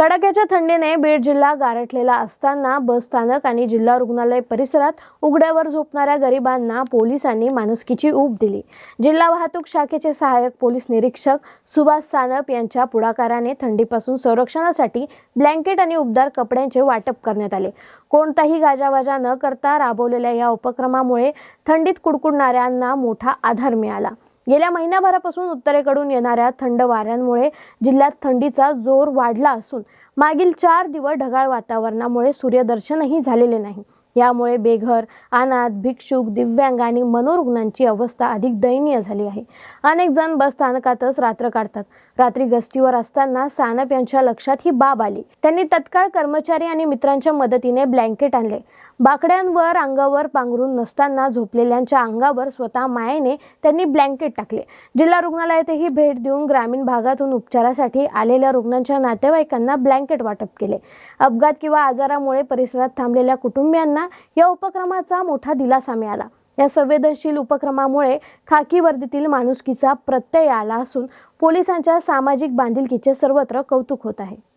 कडाक्याच्या थंडीने बीड जिल्हा गारठलेला असताना बस स्थानक आणि जिल्हा रुग्णालय परिसरात उघड्यावर झोपणाऱ्या गरिबांना पोलिसांनी माणुसकीची ऊब दिली. जिल्हा वाहतूक शाखेचे सहाय्यक पोलीस निरीक्षक सुभाष सानप यांच्या पुढाकाराने थंडीपासून संरक्षणासाठी ब्लँकेट आणि उबदार कपड्यांचे वाटप करण्यात आले. कोणताही गाजावाजा न करता राबवलेल्या या उपक्रमामुळे थंडीत कुडकुडणाऱ्यांना मोठा आधार मिळाला. गेल्या महिन्याभरापासून उत्तरेकडून येणाऱ्या थंड वाऱ्यांमुळे जिल्ह्यात थंडीचा जोर वाढला असून मागील चार दिवस ढगाळ वातावरणामुळे सूर्यदर्शनही झालेले नाही. यामुळे बेघर अनाथ भिक्षुक दिव्यांग आणि मनोरुग्णांची अवस्था अधिक दयनीय झाली आहे. अनेक जण बस स्थानकातच रात्र काढतात. रात्री गस्तीवर असताना सानप यांच्या लक्षात ही बाब आली. त्यांनी तत्काळ कर्मचारी आणि मित्रांच्या मदतीने ब्लँकेट आणले. बाकड्यांवर अंगावर पांघरून नसताना झोपलेल्यांच्या अंगावर स्वतः मायेने त्यांनी ब्लँकेट टाकले. जिल्हा रुग्णालयातही भेट देऊन ग्रामीण भागातून उपचारासाठी आलेल्या रुग्णांच्या नातेवाईकांना ब्लँकेट वाटप केले. अपघात किंवा आजारामुळे परिसरात थांबलेल्या कुटुंबियांना या उपक्रमाचा मोठा दिलासा मिळाला. या संवेदनशील उपक्रमामुळे खाकी वर्दीतील माणुसकीचा प्रत्यय आला असून पोलिसांच्या सामाजिक बांधिलकीचे सर्वत्र कौतुक होत आहे.